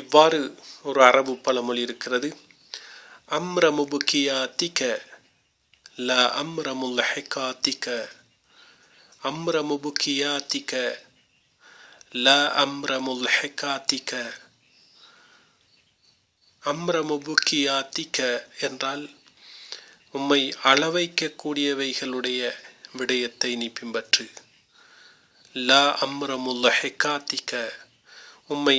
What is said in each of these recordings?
இவ்வாறு ஒரு அரபு பழமொழி இருக்கிறது. அம்ரமுபுக்கியா திக ல அம்ரமுல் ஹெகா திக அம்ரமு புக்கியா திக ல அம்ரமுல் ஹெகா திக அம்ரமு புக்கியா திக என்றால் உம்மை அளவைக்கக்கூடியவைகளுடைய விடயத்தை நீ பின்பற்று. லா அம்ரமுல்ல திக உம்மை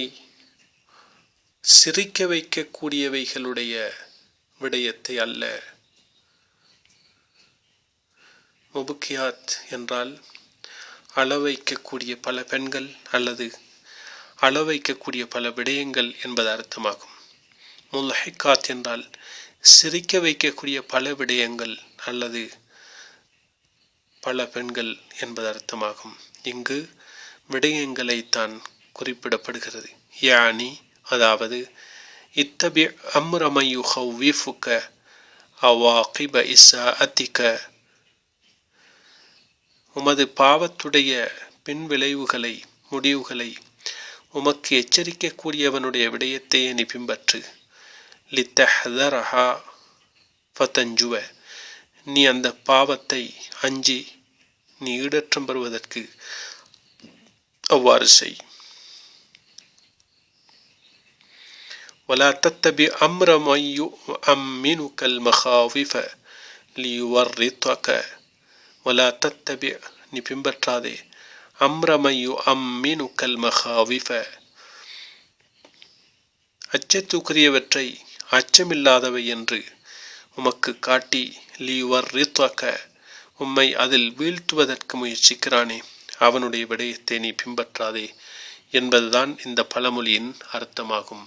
சிரிக்க வைக்கக்கூடியவைகளுடைய விடயத்தை அல்ல. முபுக்கியாத் என்றால் அளவைக்கக்கூடிய பல பெண்கள் அல்லது அளவைக்கக்கூடிய பல விடயங்கள் என்பது அர்த்தமாகும். முல்ஹிகாத் என்றால் சிரிக்க வைக்கக்கூடிய பல விடயங்கள் அல்லது பல பெண்கள் என்பது அர்த்தமாகும். இங்கு விடயங்களைத்தான் குறிப்பிடப்படுகிறது. யானி அதாவது இத்தபி அம்ரமயு ஹவ்விஃபுக்க அவாகிப இசா அத்திக்க உமது பாவத்துடைய பின் விளைவுகளை முடிவுகளை உமக்கு எச்சரிக்கக்கூடியவனுடைய விடயத்தையே நீ பின்பற்று. லித்தஹரஹா ஃபத்தஞ்சுவ நீ அந்த பாவத்தை அஞ்சி நீ ஈடற்றம் பெறுவதற்கு அவ்வாறு செய். ولا تتبع أمر من يؤمنك المخاوف ليورطك ولا تتبع நீ பின்பற்றாதே அம்ரமையு அம்மினுக்கல் மகாவிஃப அச்சத்துக்குரியவற்றை அச்சமில்லாதவை என்று உமக்கு காட்டி லீவர் ரித்வக்க உம்மை அதில் வீழ்த்துவதற்கு முயற்சிக்கிறானே அவனுடைய விடயத்தை நீ பின்பற்றாதே என்பதுதான் இந்த பழமொழியின் அர்த்தமாகும்